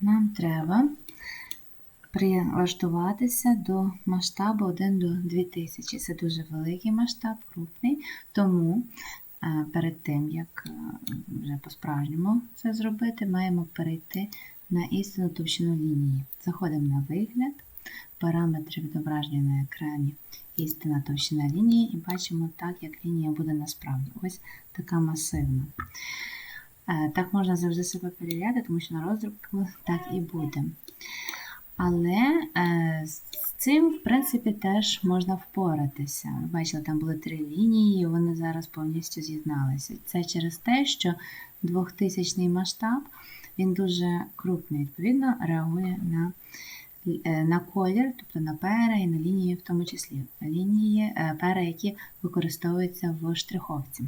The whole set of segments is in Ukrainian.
нам треба прилаштуватися до масштабу 1 до 2000. Це дуже великий масштаб, крупний, тому е, перед тим, як е, вже по-справжньому це зробити, маємо перейти на істинну товщину лінії. Заходимо на вигляд, параметри відображення на екрані, істинна товщина лінії, і бачимо так, як лінія буде насправді. Ось така масивна. Е, Так можна завжди себе перевіряти, тому що на роздрібку так і буде. Але е, з цим, в принципі, теж можна впоратися. Бачили, там були три лінії, і вони зараз повністю з'єдналися. Це через те, що 2000 масштаб він дуже крупний, відповідно, реагує на, е, на колір, тобто на пера і на лінії в тому числі. Лінії пера, які використовуються в штриховці.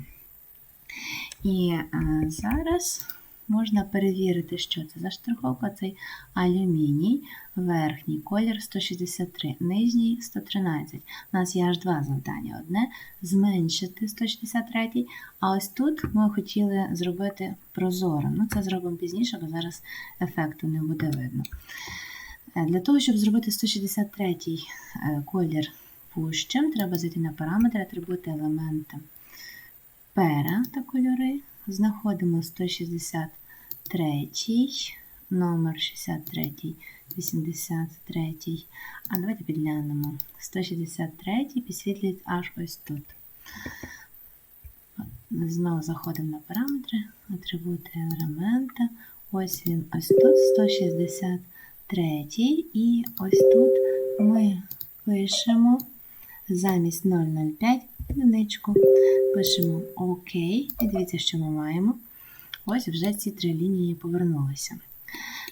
І е, зараз можна перевірити, що це за штриховка. Цей алюміній, верхній колір 163, нижній 113. У нас є аж два завдання. Одне зменшити 163, а ось тут ми хотіли зробити прозорим. Ну, це зробимо пізніше, бо зараз ефекту не буде видно. Е, Для того, щоб зробити 163 е, колір пущим, треба зайти на параметри атрибути елемента пера та кольори. Знаходимо 163, номер 63, 83. А давайте підглянемо. 163 підсвітлюють аж ось тут. Знову заходимо на параметри, атрибути елемента. Ось він, ось тут 163. І ось тут ми пишемо замість 005 одиничку. Пишемо ОК. І дивіться, що ми маємо. Ось вже ці три лінії повернулися.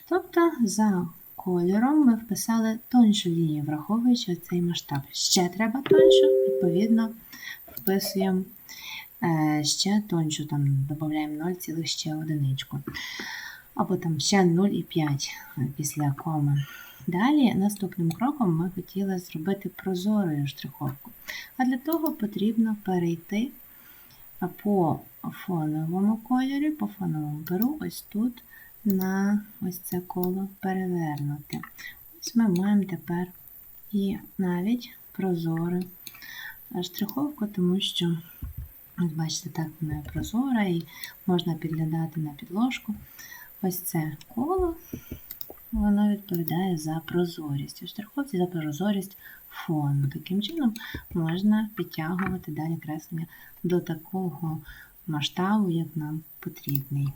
Тобто, за кольором ми вписали тоншу лінію, враховуючи цей масштаб. Ще треба тоншу, відповідно, вписуємо е, ще тоншу, там додаємо 0, цілих ще одиничку. Або там ще 0,5 після коми. Далі, наступним кроком ми хотіли зробити прозорою штриховку. А для того потрібно перейти по фоновому кольорі, по фоновому перу, ось тут на ось це коло перевернути. Ось ми маємо тепер і навіть прозору штриховку, тому що, ось бачите, так вона прозора і можна підглядати на підложку. Ось це коло, воно відповідає за прозорість. У штриховці за прозорість фону. Таким чином можна підтягувати далі креслення до такого масштабу, як нам потрібний.